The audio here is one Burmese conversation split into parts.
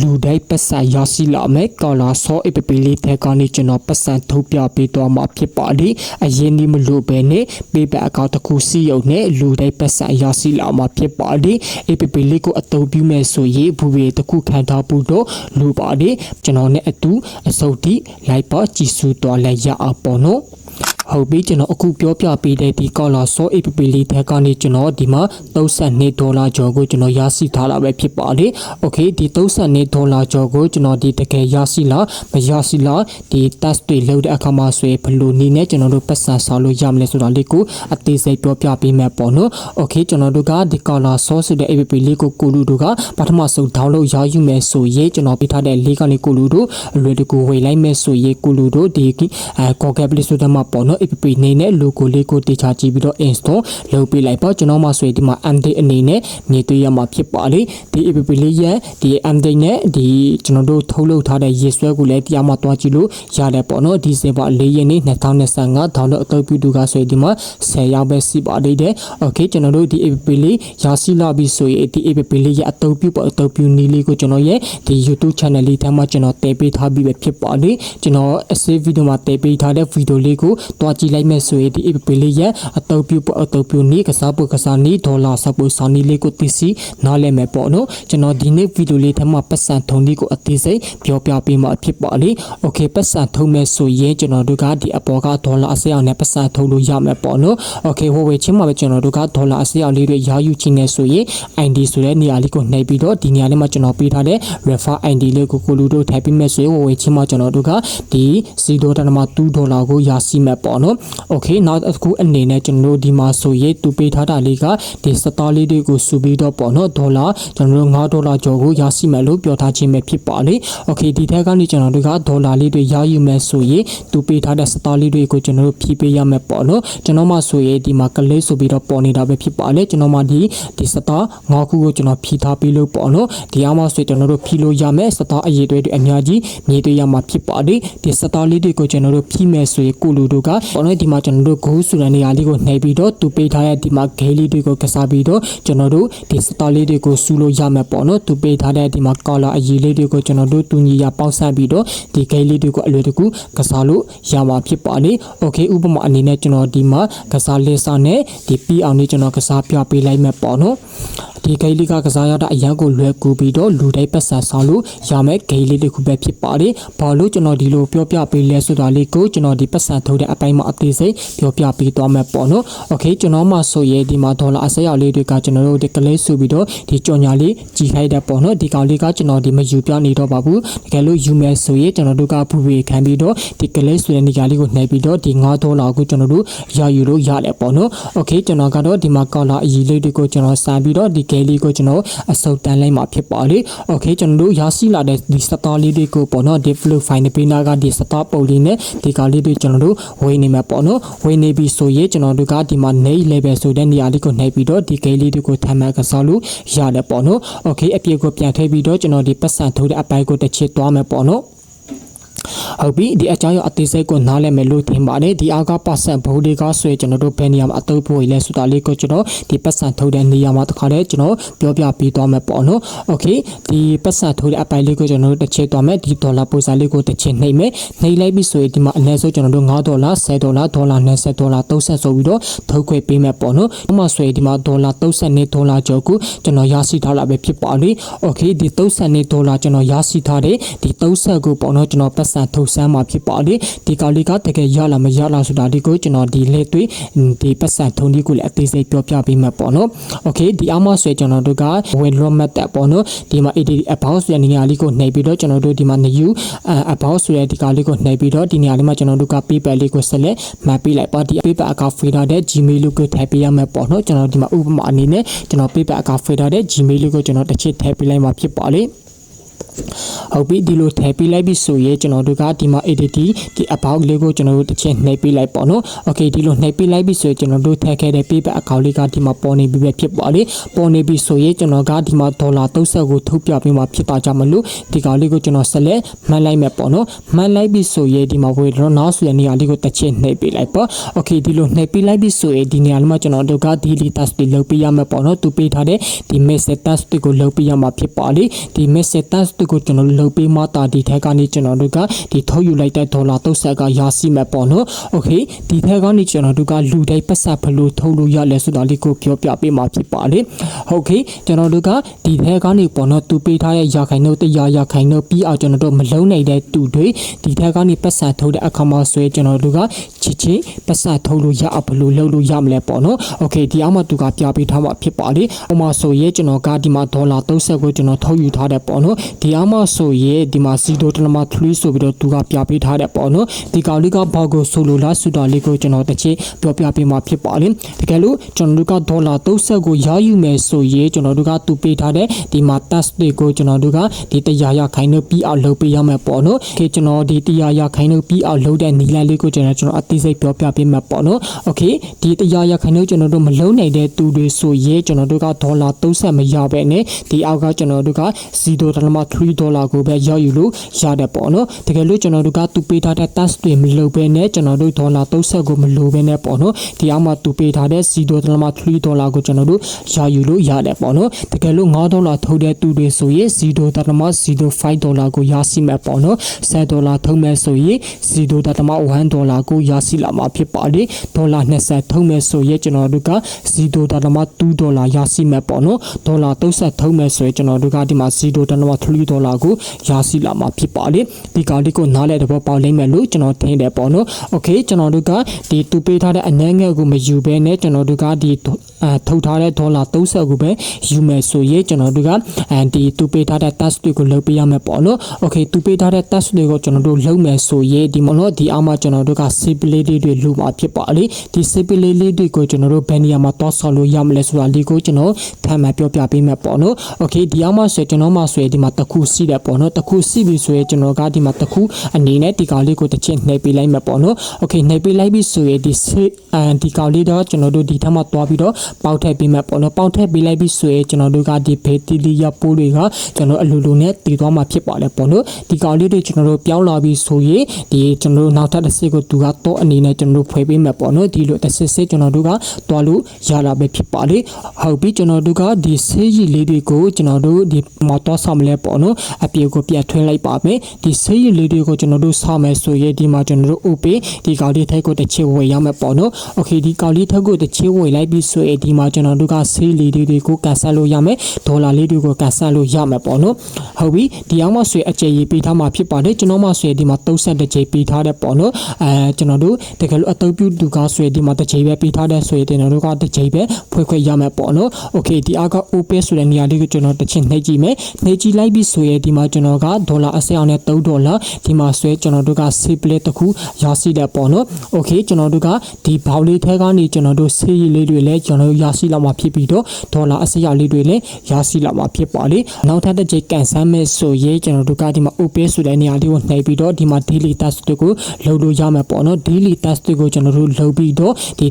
လူတိုင်းပတ်စံရရှိလာမယ်ကော်လာဆောအပပလေးတဲ့ကနေကျွန်တော်ပတ်စံထုတ်ပြပေးသွားမှာဖြစ်ပါလေအရင်ဒီမလို့ပဲနဲ့ပေးပတ်အကောင့်တစ်ခုစီရုံနဲ့လူတိုင်းပတ်စံရရှိလာမှာဖြစ်ပါလေအပပလေးကိုအသုံးပြုမဲ့ဆိုရင်ဘူဘေတစ်ခုခံထားဖို့တော့လူပါလေကျွန်တော်နဲ့အတူအစုပ်တိလိုက်ပါကြည်စုတော်လဲရအောင်ပေါ့နော် ဟုတ်ပြီကျွန်တော်အခုပြောပြပေးတဲ့ဒီကောလာဆော app လေးတဲ့ကနေကျွန်တော်ဒီမှာ32ဒေါ်လာကျော်ကိုကျွန်တော်ရရှိထားတာပဲဖြစ်ပါလေ။ Okay ဒီ32ဒေါ်လာကျော်ကိုကျွန်တော်ဒီတကယ်ရရှိလားမရရှိလားဒီ test တွေလုပ်တဲ့အခါမှာဆိုရင်ဘယ်လိုနည်းနဲ့ကျွန်တော်တို့ပတ်စံဆောက်လို့ရမလဲဆိုတာလေးကိုအသေးစိတ်ပြောပြပေးမယ်ပေါ့နော်။ Okay ကျွန်တော်တို့ကဒီကောလာဆောဆိုတဲ့ app လေးကိုကိုလူတို့ကပထမဆုံး download ရယူမယ်ဆိုရင်ကျွန်တော်ပြထားတဲ့လေးကနေကိုလူတို့အလွယ်တကူဝေလိုက်မယ်ဆိုရင်ကိုလူတို့ဒီအဲ Google Play Store မှာပေါ့နော် app နေနဲ့ logo လေးကိုတေချာကြည့်ပြီးတော့ install လုပ်ပေးလိုက်ပါကျွန်တော်မှဆိုရင်ဒီမှာ MD အနေနဲ့နေတွေ့ရမှာဖြစ်ပါလေဒီ app လေးရဲ့ဒီ MD နဲ့ဒီကျွန်တော်တို့ထုတ်လုပ်ထားတဲ့ရေဆွဲကိုလည်းတရားမှသွားကြည့်လို့ရတယ်ပေါ့နော်ဒီစင်ပါ၄ရက်နေ့2025ဒေါ်လာအသုံးပြုသူကဆိုရင်ဒီမှာ10ရောက်ပဲစီပါလိမ့်တယ် okay ကျွန်တော်တို့ဒီ app လေးရရှိလာပြီဆိုရင်ဒီ app လေးရဲ့အသုံးပြုပေါ်အသုံးပြုနည်းလေးကိုကျွန်တော်ရဲ့ဒီ YouTube channel လေးထဲမှာကျွန်တော်တည်ပေးထားပြီးပဲဖြစ်ပါလေကျွန်တော် save video မှာတည်ပေးထားတဲ့ video လေးကိုတွားကြည့်လိုက်မယ်ဆိုရင်ဒီ app လေးရဲ့အသုံးပြုပေါ်အသုံးပြုနည်းကစားဖို့ကစားနည်းဒေါ်လာစပ်ဖို့ဆောင်းနည်းလေးကိုသိစီနားလည်မယ်ပေါ့နော်ကျွန်တော်ဒီနေ့ video လေးထဲမှာပတ်စံထုံနည်းကိုအသေးစိတ်ပြောပြပေးမှာဖြစ်ပါလေ okay ပတ်စံထုံမယ်ဆိုရင်ကျွန်တော်တို့ကဒီအပေါ်ကဒေါ်လာအစအောင်နဲ့ပတ်စံထုံလို့ရမယ်ပေါ့နော် okay ဟိုဝေချင်းမှာပဲကျွန်တော်တို့ကဒေါ်လာအစအောင်လေးတွေရယူချင်းနေဆိုရင် ID ဆိုတဲ့နေရာလေးကိုနှိပ်ပြီးတော့ဒီနေရာလေးမှာကျွန်တော်ပေးထားတဲ့ refer ID လေးကိုကိုလူတို့ထည့်ပေးမယ်ဆိုရင်ဟိုဝေချင်းမှာကျွန်တော်တို့ကဒီ0.2ဒေါ်လာကိုရရှိမယ်ပေါ့နော် okay နောက်အခုအနေနဲ့ကျွန်တော်တို့ဒီမှာဆိုရင်သူပေးထားတာလေးကဒီစတားလေးတွေကိုစုပြီးတော့ပေါ့နော်ဒေါ်လာကျွန်တော်တို့9ဒေါ်လာကျော်ကိုရရှိမယ်လို့ပြောထားခြင်းပဲဖြစ်ပါလေ okay ဒီထက်ကနေကျွန်တော်တို့ကဒေါ်လာလေးတွေရယူမယ်ဆိုရင်သူပေးထားတဲ့စတားလေးတွေကိုကျွန်တော်တို့ဖြည့်ပေးရမယ်ပေါ့နော်ကျွန်တော်မှဆိုရင်ဒီမှာကလေးဆိုပြီးတော့ပေါ်နေတာပဲဖြစ်ပါလေကျွန်တော်မှဒီဒီစတား9ခုကိုကျွန်တော်ဖြည့်ထားပေးလို့ပေါ့နော်ဒီအမှဆိုကျွန်တော်တို့ဖြည့်လို့ရမယ်စတားအရေးတွေအများကြီးမြေတွေရမှာဖြစ်ပါလေဒီစတားလေးတွေကိုကျွန်တော်တို့ဖြည့်မယ်ဆိုရင်ကိုလူတို့ကပေါ့နော်ဒီမှာကျွန်တော်တို့ဂိုးဆိုတဲ့နေရာလေးကိုနှိပ်ပြီးတော့သူပေးထားတဲ့ဒီမှာဂိမ်းလေးတွေကိုကစားပြီးတော့ကျွန်တော်တို့ဒီစတားလေးတွေကိုစူးလို့ရမယ်ပေါ့နော်သူပေးထားတဲ့ဒီမှာကောလာအရေးလေးတွေကိုကျွန်တော်တို့တူညီရပေါက်ဆက်ပြီးတော့ဒီဂိမ်းလေးတွေကိုအလွယ်တကူကစားလို့ရမှာဖြစ်ပါလေ။ Okay ဥပမာအနေနဲ့ကျွန်တော်ဒီမှာကစားလေးစားနဲ့ဒီပြီးအောင်လေးကျွန်တော်ကစားပြပေးလိုက်မယ်ပေါ့နော်။ဒီဂိမ်းလေးကကစားရတာအရန်ကိုလွယ်ကူပြီးတော့လူတိုင်းပတ်စံဆောင်လို့ရမယ်ဂိမ်းလေးတစ်ခုပဲဖြစ်ပါလေ။ဘာလို့ကျွန်တော်ဒီလိုပြောပြပေးလဲဆိုတာလေးကိုကျွန်တော်ဒီပတ်စံထုတ်တဲ့အပိုင်းမှာအသေးစိတ်ပြောပြပေးသွားမယ်ပေါ့နော်။ Okay ကျွန်တော်မှဆိုရဲဒီမှာဒေါ်လာအစရောက်လေးတွေကကျွန်တော်တို့ဒီကလေးဆိုပြီးတော့ဒီကြော်ညာလေးကြီးခိုက်တဲ့ပေါ့နော်။ဒီကောင်လေးကကျွန်တော်ဒီမယူပြနေတော့ပါဘူး။တကယ်လို့ယူမယ်ဆိုရင်ကျွန်တော်တို့ကဖူဖီခံပြီးတော့ဒီကလေးဆိုတဲ့နေရာလေးကိုနှိပ်ပြီးတော့ဒီ9ဒေါ်လာကိုကျွန်တော်တို့ရယူလို့ရတယ်ပေါ့နော်။ Okay ကျွန်တော်ကတော့ဒီမှာကောလာအကြီးလေးတွေကိုကျွန်တော်စမ်းပြီးတော့ဒီကဲလေးကိုကျွန်တော်အစုပ်တန်းလိုက်မှာဖြစ်ပါလေ။ Okay ကျွန်တော်တို့ရရှိလာတဲ့ဒီစတာလေးတွေကိုပေါ့နော်ဒီ flow file ပေးနာကဒီစတာပုံလေးနဲ့ဒီကလေးတွေကျွန်တော်တို့ဝေနေမှာပေါ့နော်။ဝေနေပြီဆိုရင်ကျွန်တော်တို့ကဒီမှာ name level ဆိုတဲ့နေရာလေးကိုနှိပ်ပြီးတော့ဒီကဲလေးတွေကိုထပ်မံကစားလို့ရတယ်ပေါ့နော်။ Okay အပြည့်ကိုပြန်ထည့်ပြီးတော့ကျွန်တော်ဒီပတ်စံထိုးတဲ့အပိုင်းကိုတစ်ချက်သွားမယ်ပေါ့နော်။ ဟုတ်ပြီဒီအကြောင်းရအသေးစိတ်ကိုနားလည်မယ်လို့ထင်ပါတယ်ဒီအားကပတ်စံဘိုးလေးကဆွဲကျွန်တော်တို့ဘယ်နေရာမှာအတုပ်ဖို့လဲဆိုတာလေးကိုကျွန်တော်ဒီပတ်စံထုတ်တဲ့နေရာမှာတခါတည်းကျွန်တော်ပြောပြပေးသွားမယ်ပေါ့နော်โอเคဒီပတ်စံထုတ်တဲ့အပိုင်းလေးကိုကျွန်တော်တို့တစ်ချက်သွားမယ်ဒီဒေါ်လာပုံစံလေးကိုတစ်ချက်နှိပ်မယ်နှိပ်လိုက်ပြီဆိုရင်ဒီမှာအနည်းဆုံးကျွန်တော်တို့9ဒေါ်လာ10ဒေါ်လာဒေါ်လာ20ဒေါ်လာ30ဆိုပြီးတော့ထုတ်ခွင့်ပေးမယ်ပေါ့နော်ဥပမာဆိုရင်ဒီမှာဒေါ်လာ32ဒေါ်လာကျော်ကိုကျွန်တော်ရရှိထားတာပဲဖြစ်ပါလိโอเคဒီ32ဒေါ်လာကျွန်တော်ရရှိထားတဲ့ဒီ30ကိုပေါ့နော်ကျွန်တော်ပတ်စံ ထုတ်ဆန်းမှာဖြစ်ပါလေဒီကောင်လေးကတကယ်ရလာမရလာဆိုတာဒီကိုကျွန်တော်ဒီလက်တွေ့ဒီပတ်စံထုံဒီကိုလည်းအသေးစိတ်ပြောပြပေးမှာပေါ့နော်โอเคဒီအမဆွဲကျွန်တော်တို့က withdraw method ပေါ့နော်ဒီမှာ ADD about ဆိုတဲ့နေရာလေးကိုနှိပ်ပြီးတော့ကျွန်တော်တို့ဒီမှာ new about ဆိုတဲ့ဒီကောင်လေးကိုနှိပ်ပြီးတော့ဒီနေရာလေးမှာကျွန်တော်တို့က paper လေးကို select မှတ်ပေးလိုက်ပါဒီ paper account fader တဲ့ gmail လို့ကိုထည့်ပေးရမှာပေါ့နော်ကျွန်တော်ဒီမှာဥပမာအနေနဲ့ကျွန်တော် paper account fader တဲ့ gmail လို့ကိုကျွန်တော်တစ်ချက်ထည့်ပေးလိုက်မှာဖြစ်ပါလေ ဟဟုတ်ပြီဒီလိုထည့်ပေးလိုက်ပြီဆိုရင်ကျွန်တော်တို့ကဒီမှာ edit ဒီ about လေးကိုကျွန်တော်တို့တစ်ချက်နှိပ်ပေးလိုက်ပေါ့နော် okay ဒီလိုနှိပ်ပေးလိုက်ပြီဆိုရင်ကျွန်တော်တို့ထည့်ခဲ့တဲ့ paper account လေးကဒီမှာပေါ်နေပြီပဲဖြစ်ပါလေပေါ်နေပြီဆိုရင်ကျွန်တော်ကဒီမှာဒေါ်လာ30ကိုထုတ်ပြပေးမှာဖြစ်တာကြောင့်မလို့ဒီကောင်လေးကိုကျွန်တော်ဆက်လက်မှတ်လိုက်မယ်ပေါ့နော်မှတ်လိုက်ပြီဆိုရင်ဒီမှာဝေတော့နောက်ဆိုရင်နေရာလေးကိုတစ်ချက်နှိပ်ပေးလိုက်ပေါ့ okay ဒီလိုနှိပ်ပေးလိုက်ပြီဆိုရင်ဒီနေရာလေးမှာကျွန်တော်တို့က daily task တွေလုပ်ပေးရမယ်ပေါ့နော်သူပေးထားတဲ့ဒီ message task တွေကိုလုပ်ပေးရမှာဖြစ်ပါလေဒီ message task တွေကိုကျွန်တော်လုပ်ပေးမှတာဒီထက်ကနေကျွန်တော်တို့ကဒီထုတ်ယူလိုက်တဲ့ဒေါ်လာ30ကရရှိမယ်ပေါ့နော် okay ဒီထက်ကနေကျွန်တော်တို့ကလူတိုင်းပတ်ဆက်ဘလို့ထုတ်လို့ရလဲဆိုတာလေးကိုပြောပြပေးမှာဖြစ်ပါလေဟုတ်ကဲ့ကျွန်တော်တို့ကဒီထက်ကနေပေါ့နော်သူပေးထားတဲ့ရာခိုင်နှုန်းတရားရာခိုင်နှုန်းပြီးအောင်ကျွန်တော်တို့မလုံးနိုင်တဲ့တူတွေဒီထက်ကနေပတ်ဆက်ထုတ်တဲ့အခါမှာဆိုရင်ကျွန်တော်တို့ကချစ်ချစ်ပတ်ဆက်ထုတ်လို့ရအောင်ဘလို့လုပ်လို့ရမလဲပေါ့နော်โอเคဒီအောင်မှသူကပြပေးထားမှာဖြစ်ပါလေဟိုမှာဆိုရင်ကျွန်တော်ကဒီမှာဒေါ်လာ30ကိုကျွန်တော်ထုတ်ယူထားတယ်ပေါ့နော်ဒီ များမှဆိုရင်ဒီမှာစီတိုတနမ3ဆိုပြီးတော့သူကပြပေးထားတဲ့ပေါ့နော်ဒီကောင်လေးကဘာကိုဆိုလိုလားဆိုတာလေးကိုကျွန်တော်တစ်ချက်ပြောပြပေးမှာဖြစ်ပါလိမ့်တကယ်လို့ကျွန်တော်တို့ကဒေါ်လာ30ကိုရယူမယ်ဆိုရင်ကျွန်တော်တို့ကသူပေးထားတဲ့ဒီမှာ task တွေကိုကျွန်တော်တို့ကဒီတရားရခိုင်လို့ပြီးအောင်လုပ်ပေးရမယ်ပေါ့နော်။ Okay ကျွန်တော်ဒီတရားရခိုင်လို့ပြီးအောင်လုပ်တဲ့နီလန်လေးကိုကျွန်တော်ကျွန်တော်အသေးစိတ်ပြောပြပေးမှာပေါ့နော်။ Okay ဒီတရားရခိုင်လို့ကျွန်တော်တို့မလုံးနိုင်တဲ့သူတွေဆိုရင်ကျွန်တော်တို့ကဒေါ်လာ30မရပဲနဲ့ဒီအောက်ကကျွန်တော်တို့က0.3ဒေါ်လာကိုပဲရယူလို့ရတယ်ပေါ့နော်တကယ်လို့ကျွန်တော်တို့ကသူပေးထားတဲ့ task တွေမလုပ်ပဲနဲ့ကျွန်တော်တို့ဒေါ်လာ30ကိုမလိုပဲနဲ့ပေါ့နော်ဒီအောက်မှာသူပေးထားတဲ့0.3ဒေါ်လာကိုကျွန်တော်တို့ရယူလို့ရတယ်ပေါ့နော်တကယ်လို့9ဒေါ်လာထုတ်တဲ့သူတွေဆိုရင်0.05ဒေါ်လာကိုရရှိမယ်ပေါ့နော်10ဒေါ်လာထုတ်မယ်ဆိုရင်0.1ဒေါ်လာကိုရရှိလာမှာဖြစ်ပါတယ်ဒေါ်လာ20ထုတ်မယ်ဆိုရင်ကျွန်တော်တို့က0.2ဒေါ်လာရရှိမယ်ပေါ့နော်ဒေါ်လာ30ထုတ်မယ်ဆိုရင်ကျွန်တော်တို့ကဒီမှာ0.3ဒေလာကိုရရှိလာမှာဖြစ်ပါတယ်ဒီကောင်လေးကိုနားလဲတဲ့ဘောပေါက်လိမ့်မယ်လို့ကျွန်တော်ထင်တယ်ပေါ့နော်โอเคကျွန်တော်တို့ကဒီတူပေးထားတဲ့အနှဲငယ်ကိုမယူဘဲနဲ့ကျွန်တော်တို့ကဒီအဲထုတ်ထားတဲ့ဒေါ်လာ30ကိုပဲယူမယ်ဆိုရင်ကျွန်တော်တို့ကအဲဒီတူပေးထားတဲ့ task တွေကိုလုပ်ပေးရမယ်ပေါ့နော်โอเคတူပေးထားတဲ့ task တွေကိုကျွန်တော်တို့လုပ်မယ်ဆိုရင်ဒီမလို့ဒီအောက်မှာကျွန်တော်တို့က stability တွေလုပ်မှာဖြစ်ပါလေဒီ stability တွေကိုကျွန်တော်တို့ဘယ်နေရာမှာတောက်ဆော်လို့ရမလဲဆိုတာလေးကိုကျွန်တော်ထပ်မံပြောပြပေးမယ်ပေါ့နော်โอเคဒီအောက်မှာဆိုကျွန်တော်မှဆိုရင်ဒီမှာတစ် ခုစီးတယ်ပေါ့နော်တစ်ခုစီးပြီဆိုရင်ကျွန်တော်ကဒီမှာတစ်ခုအနေနဲ့ဒီကောင်လေးကိုတစ်ချက်နှိပ်ပေးလိုက်မယ်ပေါ့နော်โอเคနှိပ်ပေးလိုက်ပြီဆိုရင်ဒီအဲဒီကောင်လေးတော့ကျွန်တော်တို့ဒီထက်မှသွားပြီးတော့ပေါက်ထည့်ပေးမယ်ပေါ့နော်ပေါက်ထည့်ပေးလိုက်ပြီဆိုရင်ကျွန်တော်တို့ကဒီဘေးတီလီယာပိုးတွေကကျွန်တော်အလိုလိုနဲ့တည်သွားမှာဖြစ်ပါလေပေါ့နော်ဒီကောင်လေးတွေကျွန်တော်တို့ပြောင်းလာပြီဆိုရင်ဒီကျွန်တော်တို့နောက်ထပ်တစ်စစ်ကိုသူကတော့အနေနဲ့ကျွန်တော်တို့ဖွေပေးမယ်ပေါ့နော်ဒီလိုတစ်စစ်စစ်ကျွန်တော်တို့ကတွားလို့ရလာပဲဖြစ်ပါလေဟုတ်ပြီကျွန်တော်တို့ကဒီဆေးရည်လေးတွေကိုကျွန်တော်တို့ဒီမော်တော်ဆောင်မလဲပေါ့နော် အပြေကိုပြတ်ထွင်းလိုက်ပါမယ်ဒီဆေးရည်လေးတွေကိုကျွန်တော်တို့ဆောင်းမယ်ဆိုရင်ဒီမှာကျွန်တော်တို့ OP ဒီကောင်လေးထိုက်ကိုတစ်ချစ်ဝယ်ရမယ်ပေါ့နော်โอเคဒီကောင်လေးထိုက်ကိုတစ်ချစ်ဝယ်လိုက်ပြီဆိုရင်ဒီမှာကျွန်တော်တို့ကဆေးလေးတွေကိုကန်ဆယ်လို့ရမယ်ဒေါ်လာလေးတွေကိုကန်ဆယ်လို့ရမယ်ပေါ့နော်ဟုတ်ပြီဒီအောင်မဆွေအကျယ်ကြီးပေးထားမှာဖြစ်ပါတယ်ကျွန်တော်မဆွေဒီမှာ32ကြိမ်ပေးထားတဲ့ပေါ့နော်အဲကျွန်တော်တို့တကယ်လို့အသုံးပြုသူကဆွေဒီမှာတစ်ကြိမ်ပဲပေးထားတဲ့ဆွေကျွန်တော်တို့ကတစ်ကြိမ်ပဲဖွင့်ခွင့်ရမယ်ပေါ့နော်โอเคဒီအောက်က open ဆိုတဲ့နေရာလေးကိုကျွန်တော်တစ်ချက်နှိပ်ကြည့်မယ်နှိပ်ကြည့်လိုက်ပြီ ဆိုရင်ဒီမှာကျွန်တော်ကဒေါ်လာအစအောင်နဲ့3ဒေါ်လာဒီမှာဆွဲကျွန်တော်တို့ကစီပလက်တစ်ခုရရှိတဲ့ပေါ့နော်။ Okay ကျွန်တော်တို့ကဒီဘောက်လေးထဲကနေကျွန်တော်တို့ဆေးရည်လေးတွေလည်းကျွန်တော်တို့ရရှိလာမှာဖြစ်ပြီးတော့ဒေါ်လာအစရလေးတွေလည်းရရှိလာမှာဖြစ်ပါလေ။နောက်ထပ်တစ်ချိန်ကန်ဆယ်မယ်ဆိုရင်ကျွန်တော်တို့ကဒီမှာ open ဆိုတဲ့နေရာလေးကိုနှိပ်ပြီးတော့ဒီမှာ daily task တွေကိုလုပ်လို့ရမှာပေါ့နော်။ daily task တွေကိုကျွန်တော်တို့လုပ်ပြီးတော့ဒီ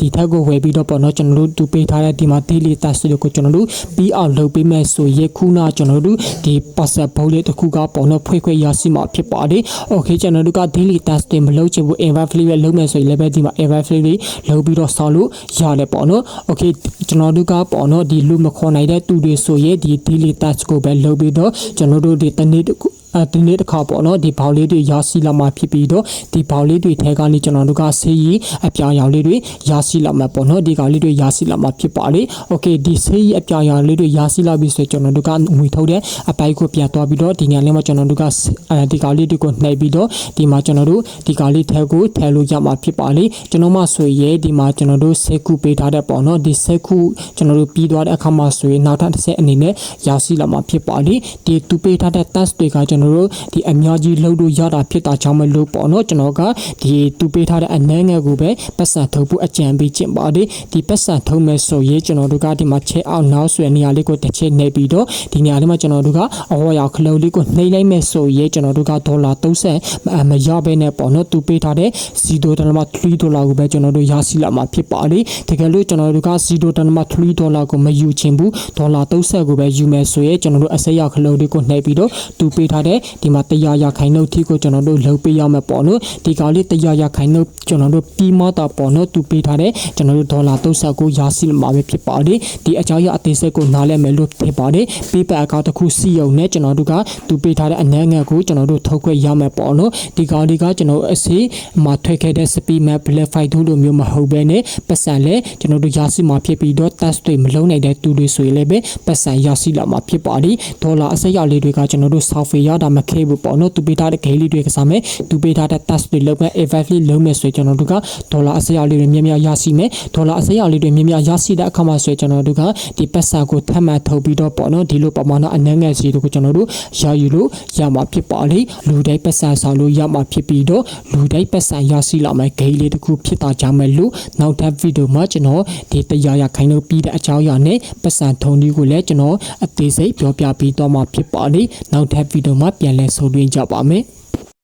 ဒီထက်ကိုဝယ်ပြီးတော့ပေါ့နော်ကျွန်တော်တို့သူပေးထားတဲ့ဒီမှာ daily task တွေကိုကျွန်တော်တို့ပြီးအောင်လုပ်ပေးမယ်ဆိုရင်ခုနကျွန်တော်တို့ဒီ parcel ဘုတ်လေးတစ်ခုကပေါ့နော်ဖွင့်ခွင့်ရရှိမှာဖြစ်ပါတယ် okay ကျွန်တော်တို့က daily task တွေမလုပ်ချင်ဘူး invite free ပဲလုပ်မယ်ဆိုရင်လည်းပဲဒီမှာ invite free လေးလုပ်ပြီးတော့ဆောက်လို့ရတယ်ပေါ့နော် okay ကျွန်တော်တို့ကပေါ့နော်ဒီလူမခေါ်နိုင်တဲ့သူတွေဆိုရင်ဒီ daily task ကိုပဲလုပ်ပြီးတော့ကျွန်တော်တို့ဒီတနေ့တစ်ခု အဲဒီနေ့တစ်ခါပေါ့နော်ဒီဘောက်လေးတွေရရှိလာမှဖြစ်ပြီးတော့ဒီဘောက်လေးတွေထဲကနေကျွန်တော်တို့ကဆေးရည်အပြောင်ရောင်လေးတွေရရှိလာမှာပေါ့နော်ဒီကောင်လေးတွေရရှိလာမှာဖြစ်ပါလေโอเคဒီဆေးရည်အပြောင်ရောင်လေးတွေရရှိလာပြီဆိုရင်ကျွန်တော်တို့ကငွေထုတ်တဲ့အပိုက်ကိုပြန်သွားပြီးတော့ဒီညလေးမှာကျွန်တော်တို့ကအဲဒီကောင်လေးတွေကိုနှိပ်ပြီးတော့ဒီမှာကျွန်တော်တို့ဒီကောင်လေးထဲကိုထည့်လို့ရမှာဖြစ်ပါလေကျွန်တော်မှဆိုရင်ဒီမှာကျွန်တော်တို့ဆေးခုပေးထားတဲ့ပေါ့နော်ဒီဆေးခုကျွန်တော်တို့ပြီးသွားတဲ့အခါမှာဆိုရင်နောက်ထပ်တစ်ဆက်အနေနဲ့ရရှိလာမှာဖြစ်ပါလေဒီတူပေးထားတဲ့ task တွေကကျွန်တော် ာ်တော်တို့ဒီအများကြီးလှုပ်လို့ရတာဖြစ်တာကြောင့်မလို့ပေါ့နော်ကျွန်တော်ကဒီသူပေးထားတဲ့အနှဲငယ်ကိုပဲပတ်စံထုတ်ဖို့အကြံပေးခြင်းပါတယ်ဒီပတ်စံထုတ်မဲ့ဆိုရင်ကျွန်တော်တို့ကဒီမှာချဲအောင်နောက်ဆွဲနေရာလေးကိုတစ်ချက်နှိပ်ပြီးတော့ဒီနေရာလေးမှာကျွန်တော်တို့ကအဝေါ်ရောက်ခလုံးလေးကိုနှိပ်လိုက်မဲ့ဆိုရင်ကျွန်တော်တို့ကဒေါ်လာ30မရဘဲနဲ့ပေါ့နော်သူပေးထားတဲ့0ဒေါ်လာမှ3ဒေါ်လာကိုပဲကျွန်တော်တို့ရရှိလာမှာဖြစ်ပါတယ်တကယ်လို့ကျွန်တော်တို့က0ဒေါ်လာမှ3ဒေါ်လာကိုမယူချင်ဘူးဒေါ်လာ30ကိုပဲယူမယ်ဆိုရင်ကျွန်တော်တို့အစိမ်းရောက်ခလုံးလေးကိုနှိပ်ပြီးတော့သူပေးထားတဲ့ဒီမှာတရားရခိုင်နှုတ်ထီကိုကျွန်တော်တို့လှုပ်ပေးရမယ်ပေါ့နော်ဒီကောင်လေးတရားရခိုင်နှုတ်ကျွန်တော်တို့ပြီးမတာပေါ့နော်သူပေးထားတဲ့ကျွန်တော်တို့ဒေါ်လာ30ကိုရရှိလာမှာပဲဖြစ်ပါတယ်ဒီအကြောင်းအရအသေးစိတ်ကိုနားလည်မယ်လို့ဖြစ်ပါတယ်ပေးပတ်အကောင့်တစ်ခုစီယုံနဲ့ကျွန်တော်တို့ကသူပေးထားတဲ့အနှဲငယ်ကိုကျွန်တော်တို့ထုတ်ခွင့်ရမယ်ပေါ့နော်ဒီကောင်လေးကကျွန်တော်တို့အစီမှာထွက်ခဲ့တဲ့ speed map black fight တို့လိုမျိုးမဟုတ်ဘဲနဲ့ပတ်စံလဲကျွန်တော်တို့ရရှိမှာဖြစ်ပြီးတော့ test တွေမလုံးနိုင်တဲ့သူတွေဆိုရင်လည်းပဲပတ်စံရရှိလာမှာဖြစ်ပါတယ်ဒေါ်လာအစိတ်ရလေးတွေကကျွန်တော်တို့ software ရတာမခဲဘူးပေါ့နော်သူပေးထားတဲ့ game လေးတွေကစားမယ်သူပေးထားတဲ့ test တွေလုပ်မယ် evaluate လုပ်မယ်ဆိုရင်ကျွန်တော်တို့ကဒေါ်လာအစိတ်ရလေးတွေမြများများရရှိမယ်ဒေါ်လာအစိတ်ရလေးတွေမြများများရရှိတဲ့အခါမှာဆိုရင်ကျွန်တော်တို့ကဒီပတ်စံကိုထပ်မံထုတ်ပြီးတော့ပေါ့နော်ဒီလိုပမာဏအနှဲငယ်စီတို့ကိုကျွန်တော်တို့ရယူလို့ရမှာဖြစ်ပါလေလူတိုင်းပတ်စံဆောင်လို့ရမှာဖြစ်ပြီးတော့လူတိုင်းပတ်စံရရှိလာမယ် game လေးတစ်ခုဖြစ်တာကြောင့်မဲ့လို့နောက်ထပ်ဗီဒီယိုမှာကျွန်တော်ဒီတရားရခိုင်လို့ပြီးတဲ့အကြောင်းအရာနဲ့ပတ်စံထုံဒီကိုလည်းကျွန်တော်အသေးစိတ်ပြောပြပေးတော့မှာဖြစ်ပါလေနောက်ထပ်ဗီဒီယိုမှာပြန်လည်ဆုံတွေ့ကြပါမယ်